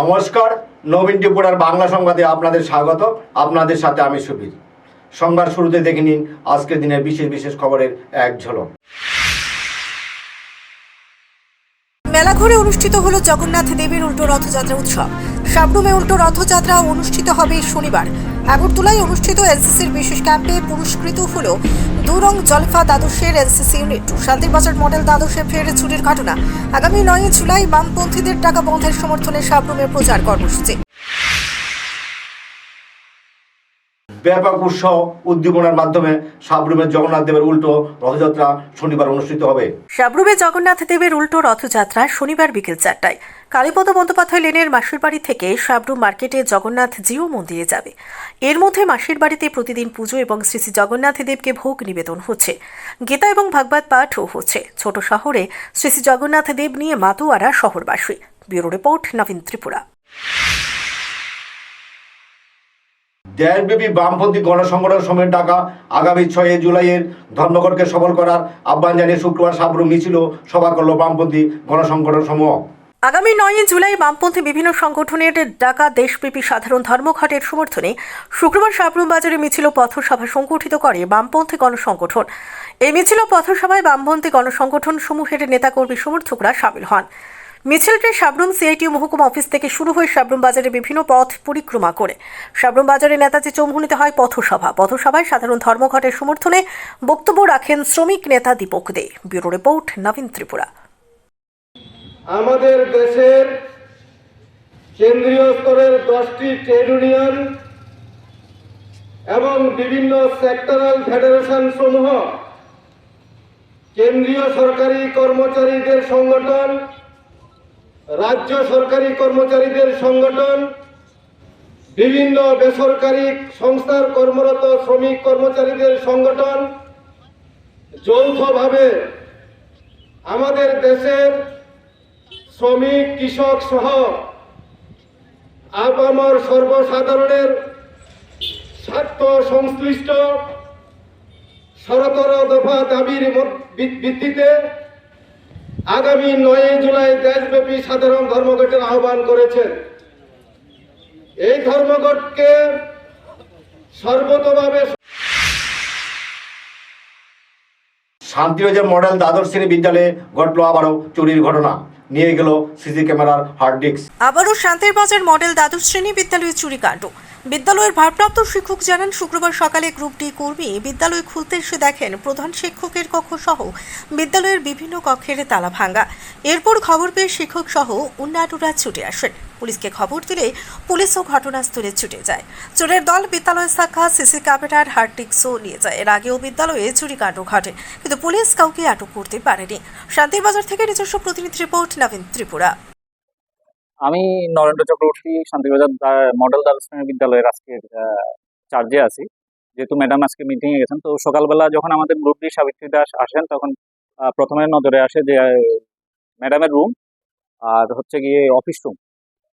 নমস্কার, নবীন ত্রিপুরার বাংলা সংবাদে আপনাদের স্বাগত। আপনাদের সাথে আমি সুবীর। সংবাদ শুরুতে দেখে নিন আজকের দিনের বিশেষ বিশেষ খবরের এক ঝলক। মেলাঘরে অনুষ্ঠিত হলো জগন্নাথ দেবীর উল্টো রথযাত্রা উৎসব। সাবরুমে উল্টো রথযাত্রা অনুষ্ঠিত হবে শনিবার। আগরতলায় অনুষ্ঠিত এনসিসির বিশেষ ক্যাম্পে পুরস্কৃত হল দুরং জলফা দ্বাদশের এনসিসি ইউনিট। শান্তিরবাজার মডেল দ্বাদশে ফের চুরির ঘটনা। আগামী নয় জুলাই বামপন্থীদের টাকা বন্ধের সমর্থনে সাবরুমের প্রচার কর্মসূচি। ব্যাপক উৎসাহ উদ্দীপনার মাধ্যমে সাবরুমের জগন্নাথ দেবের উল্টো রথযাত্রা শনিবার অনুষ্ঠিত হবে। সাবরুমে জগন্নাথ দেবের উল্টো রথযাত্রা শনিবার বিকেল চারটায়। কালীপদ বন্দ্যোপাধ্যায় লেনের মাসির বাড়ি থেকে সাবরুম মার্কেটে জগন্নাথ জিও মন্দিরে যাবে। এর মধ্যে মাসির বাড়িতে প্রতিদিন পুজো এবং শ্রী শ্রী জগন্নাথ দেবকে ভোগ নিবেদন হচ্ছে। গীতা এবং ভাগবত পাঠও হচ্ছে। ছোট শহরে শ্রী শ্রী জগন্নাথ দেব নিয়ে মাতুয়ারা শহরবাসী। Bureau report, Nabin Tripura. দেশব্যাপী বামপন্থী গণসংগঠন সময়ের ডাকা আগামী ছয় জুলাইয়ের ধর্মঘটকে সফল করার আহ্বান জানিয়ে শুক্রবার সাবরুম মিছিল সভা করল বামপন্থী গণসংগঠন সমূহ আগামী নয় জুলাই বামপন্থী বিভিন্ন সংগঠনের ডাকা দেশব্যাপী সাধারণ ধর্মঘটের সমর্থনে শুক্রবার সাবরুম বাজারে মিছিল পথসভা সংগঠিত করে বামপন্থী গণসংগঠন। এই মিছিল পথসভায় বামপন্থী গণসংগঠন সমূহের নেতাকর্মী সমর্থকরা সামিল হন। মিছিলটি সাবরুম সিআইটি মহকুমা অফিস থেকে শুরু হয়ে সাবরুম বাজারে বিভিন্ন পথ পরিক্রমা করে। সাবরুম বাজারে নেতাজি চৌমুহনীতে হয় পথসভা। পথসভায় সাধারণ ধর্মঘটের সমর্থনে বক্তব্য রাখেন শ্রমিক নেতা দীপক দে। Bureau report Nabin Tripura. আমাদের দেশের কেন্দ্রীয় স্তরের দশটি ট্রেড ইউনিয়ন এবং বিভিন্ন সেক্টরাল ফেডারেশন সমূহ, কেন্দ্রীয় সরকারি কর্মচারীদের সংগঠন, রাজ্য সরকারি কর্মচারীদের সংগঠন, বিভিন্ন বেসরকারি সংস্থার কর্মরত শ্রমিক কর্মচারীদের সংগঠন, যৌথভাবে আমাদের দেশের শ্রমিক, কৃষক সহ আপামর সর্বসাধারণের স্বার্থ সংশ্লিষ্ট সরতর দফা দাবির ভিত্তিতে আগামী নয় জুলাই দেশব্যাপী সাধারণ ধর্মঘটের আহ্বান করেছেন এই ধর্মঘটকে সর্বতভাবে শান্তিবাজার মডেল দ্বাদশ শ্রেণি বিদ্যালয়ে ঘটল আবারও চুরির ঘটনা। নিয়ে গেল সিসি ক্যামেরার হার্ড ডিস্ক আবারও শান্তির বাজার মডেল দ্বাদশ শ্রেণি বিদ্যালয়ে চুরিকাণ্ড। বিদ্যালয়ের ভারপ্রাপ্ত শিক্ষক জানান, শুক্রবার সকালে গ্রুপ ডি কর্মী বিদ্যালয় খুলতে এসে দেখেন, প্রধান শিক্ষকের কক্ষ সহ বিদ্যালয়ের বিভিন্ন কক্ষের তালা ভাঙ্গা। এরপর খবর পেয়ে শিক্ষক সহ অন্যান্যরা ছুটে আসেন। পুলিশকে খবর দিলে পুলিশও ঘটনাস্থলে ছুটে যায়। চোরের দল বিদ্যালয়ে শাখা সিসি ক্যামেরার ডিস্কও নিয়ে যায়। এর আগেও বিদ্যালয়ে চুরিকাণ্ড ঘটে, কিন্তু পুলিশ কাউকে আটক করতে পারেনি। শান্তিবাজার থেকে নিজস্ব প্রতিনিধি রিপোর্ট, নবীন ত্রিপুরা। আমি নরেন্দ্র চক্রবর্তী, শান্তিবাজার মডেল দ্বাদশ শ্রেণি বিদ্যালয়ের আজকে চার্জে আছি। যেহেতু ম্যাডাম আজকে মিটিংয়ে গেছেন, তো সকালবেলা যখন আমাদের ডি সাবিত্রী দাস আসেন, তখন প্রথমে নজরে আসে যে ম্যাডামের রুম আর হচ্ছে গিয়ে অফিস রুম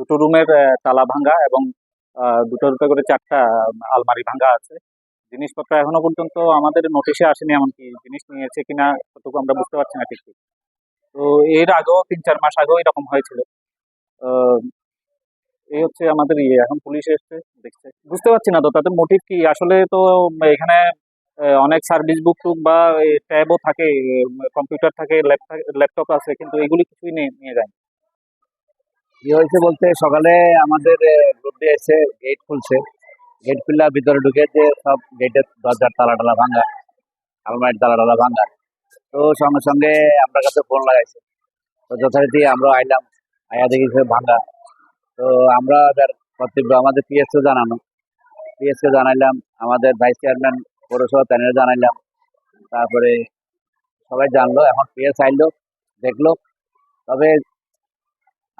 দুটো রুমের তালা ভাঙ্গা এবং দুটো দুটো করে চারটা আলমারি ভাঙ্গা আছে জিনিসপত্র এখনও পর্যন্ত আমাদের নোটিশে আসেনি এমনকি জিনিস নিয়েছে কিনা কতটুকু আমরা বুঝতে পারছি না ঠিক ঠিক। তো এর আগেও তিন চার মাস আগেও এরকম হয়েছিল এই হচ্ছে আমাদের ইয়ে এখন পুলিশ এসছে, দেখছে বুঝতে পারছি না তো তাদের মোটিভ কি আসলে তো এখানে অনেক সার্ভিস বুক টুক বা ট্যাবও থাকে কম্পিউটার থাকে ল্যাপটপ আছে, কিন্তু এগুলি কিছুই নিয়ে যায়। কি হয়েছে বলতে সকালে আমাদের দিয়ে এসে গেট খুলছে। গেট খুললে ভিতরে ঢুকে যে সব গেটের দরজার তালা টালা ভাঙা আলমারির তালা টালা ভাঙা তো সঙ্গে সঙ্গে আমরা কাছে ফোন লাগাইছে। তো যথারীতি আমরা আইলাম, আয়া দেখি সে ভাঙা তো আমরা এবার কর্তব্য, আমাদের পিএসকে জানানো। পিএসকে জানাইলাম, আমাদের ভাইস চেয়ারম্যান পৌরসভা প্যানেল জানাইলাম। তারপরে সবাই জানলো, এখন পিএস আইলো, দেখল। তবে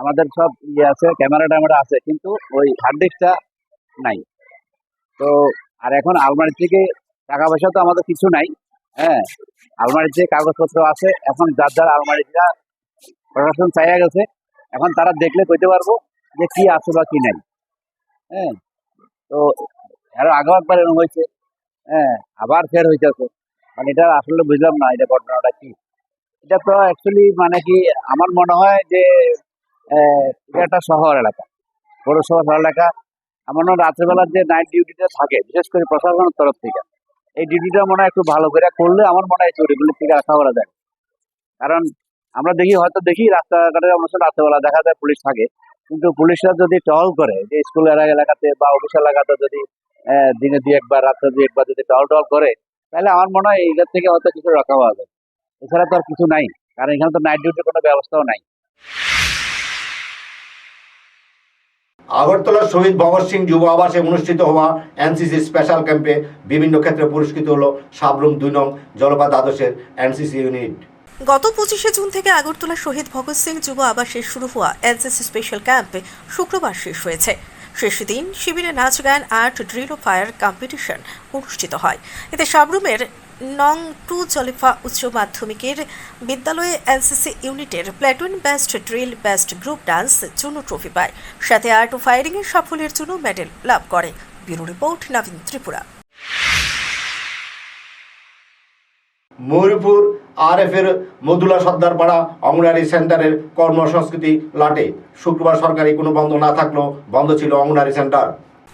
আমাদের সব ইয়ে আছে ক্যামেরা ট্যামেরা আছে, কিন্তু ওই হার্ড ডিস্কটা নাই। তো, আর এখন আলমারি থেকে টাকা পয়সা তো আমাদের কিছু নাই হ্যাঁ? আলমারির যে কাগজপত্র আছে, এখন যার যার আলমারিটা প্রশাসন চাইয়া গেছে, এখন তারা দেখলে কইতে পারব যে কি আছে বা কি নাই হ্যাঁ? তো, আরও আগেও একবার এরকম হয়েছে হ্যাঁ? আবার ফের হইতেছে মানে এটা আসলে বুঝলাম না, এটা ঘটনাটা কি? এটা তো অ্যাকচুয়ালি মানে কি, আমার মনে হয় যে এটা একটা শহর এলাকা। পৌরসভা পড়ালেখা এমন রাত্রেবেলার যে নাইট ডিউটিটা থাকে, বিশেষ করে প্রশাসনের তরফ থেকে, এই ডিউটিটা মনে হয় একটু ভালো করে করলে আমার মনে হয় চুরিগুলি থেকে আশা করা যায় কারণ আমরা দেখি, হয়তো দেখি রাস্তাঘাটে অবশ্য রাত্রেবেলা দেখা যায় পুলিশ থাকে, কিন্তু পুলিশরা যদি টহল করে, যে স্কুল এলাকা এলাকাতে বা অফিস এলাকাতে যদি দিনে দুই একবার, রাত্রে দুই একবার যদি টহল টহল করে, তাহলে আমার মনে হয় এইটার থেকে হয়তো কিছু রক্ষা পাওয়া যায়। এছাড়া তো আর কিছু নাই, কারণ এখানে তো নাইট ডিউটির কোনো ব্যবস্থাও নাই। আগরতলা শহীদ ভগৎ সিং যুব আবাসে অনুষ্ঠিত হওয়া এনসিসি স্পেশাল ক্যাম্পে বিভিন্ন ক্ষেত্রে পুরস্কৃত হলো সাবরুম দুই নং জলপাত আদর্শের এনসিসি ইউনিট। গত পঁচিশে জুন থেকে আগরতলা শহীদ ভগৎ সিং যুব আবাসে শুরু হওয়া এনসিসি স্পেশাল ক্যাম্প শুক্রবার শেষ হয়েছে। শেষ দিন শিবিরে নাচ গান, আর্ট, ড্রিল ও ফায়ার কম্পিটিশন অনুষ্ঠিত হয়। এতে সাবরুমের নং টু জলিফা উচ্চ মাধ্যমিকের বিদ্যালয়ে এনসিসি ইউনিটের platoon best drill best group dance জন্য ট্রফি পায়। সাথে আর্ট ও ফায়ারিংয়ের সাফল্যের জন্য মেডেল লাভ করে। Bureau report Nabin Tripura. Mayurpur RF এর মধুলা সর্দারপাড়া অঙ্গনারী সেন্টারের কর্মসংস্কৃতি লাটে। শুক্রবার সরকারি কোনো বন্ধ না থাকলেও বন্ধ ছিল অঙ্গনারী সেন্টার।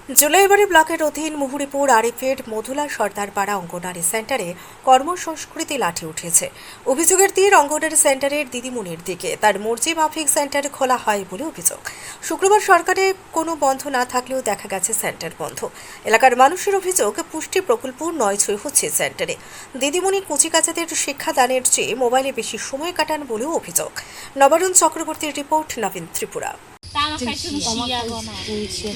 জুলাইবাড়ি ব্লকের অধীন মুহুরিপুর আরিফের মধুলা সর্দারপাড়া অঙ্গনারী সেন্টারে কর্মসংস্কৃতি লাঠি উঠেছে। অভিযোগের তীর অঙ্গনারী সেন্টারের দিদিমণির দিকে। তার মর্জি মাফিক সেন্টার খোলা হয় বলে অভিযোগ। শুক্রবার সরকারে কোনো বন্ধ না থাকলেও দেখা গেছে সেন্টার বন্ধ। এলাকার মানুষের অভিযোগ, পুষ্টি প্রকল্প নয় ছয় হচ্ছে সেন্টারে। দিদিমণি কুচিকাচাদের শিক্ষাদানের চেয়ে মোবাইলে বেশি সময় কাটান বলেও অভিযোগ। নবারুণ চক্রবর্তীর রিপোর্ট, নবীন ত্রিপুরা।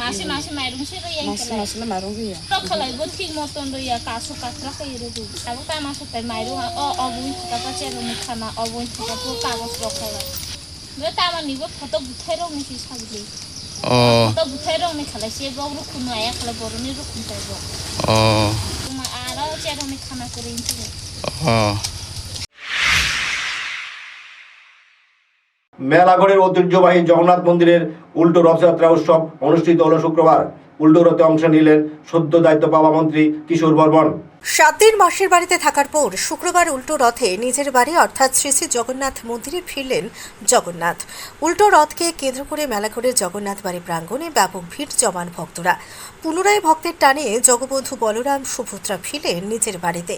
মাসে মাসে মাইরং সে রইয়া মাসে মাসে মাইরং রইয়া রখলাই গো ঠিক মতন রইয়া কাসু কাতরা খাই রইবো তাবো তা মাসে তাই মাইরং অ অবুই তাপা চের মুখানা অবুই তাপা পুরো কাগজ রখলাই বে তা আমার নিব ফটো বুথাই রং নাকি সাবলি ও ফটো বুথাই রং নে খালাই সে বউ রুখুন আয়া খালা বড় নি রুখুন তাইব ও করে মেলাঘরের ঐতিহ্যবাহী জগন্নাথ মন্দিরের উল্টো রথযাত্রা উৎসব অনুষ্ঠিত হল শুক্রবার। উল্টো রথে অংশ নিলেন সদ্য দায়িত্ব পাওয়া মন্ত্রী কিশোর বর্মন। সাত দিন মাসির বাড়িতে থাকার পর শুক্রবার উল্টো রথে নিজের বাড়ি, অর্থাৎ শ্রী শ্রী জগন্নাথ মন্দিরে ফিরলেন জগন্নাথ। উল্টো রথকে কেন্দ্র করে মেলা করে জগন্নাথ বাড়ি প্রাঙ্গণে ব্যাপক ভিড় জমান ভক্তরা। পুনরায় ভক্তের টানে জগবন্ধু বলরাম সুভদ্রা ফিরলেন নিজের বাড়িতে।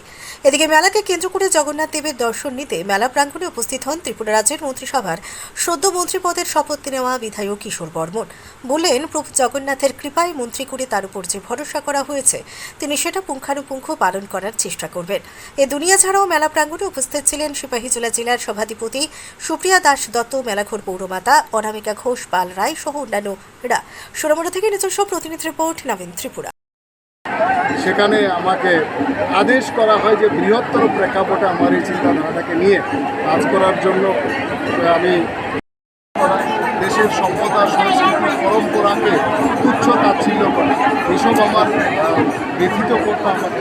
এদিকে মেলাকে কেন্দ্র করে জগন্নাথ দেবের দর্শন নিতে মেলা প্রাঙ্গণে উপস্থিত হন ত্রিপুরা রাজ্যের মন্ত্রিসভার সদ্য মন্ত্রীপদের শপথ নেওয়া বিধায়ক কিশোর বর্মন। বললেন, প্রভু জগন্নাথের কৃপায় মন্ত্রী করে তার উপর যে ভরসা করা হয়েছে, তিনি সেটা পুঙ্খানুপুঙ্খ পালন করার চেষ্টা করবেন। এ দুনিয়া ছাড়াও মেলা প্রাঙ্গণে উপস্থিত ছিলেন সিপাহীজলা জেলার সভাধিপতি সুপ্রিয়া দাস দত্ত, মেলাঘর পৌরমাতা অনামিকা ঘোষ, পাল রায় সহ অন্যান্যরা সোনামুড়া থেকে নিজস্ব প্রতিনিধি রিপোর্ট নবীন ত্রিপুরা। সেখানে আমাকে আদেশ করা হয় যে বৃহত্তর প্রেক্ষাপটে আমার এই চিন্তাধারাটাকে নিয়ে কাজ করার জন্য আমি দেশের সভ্যতা, সংস্কৃতি, পরম্পরাকে তুচ্ছ তাচ্ছিল্য করে, এসব আমার ব্যথিত করতে আমাকে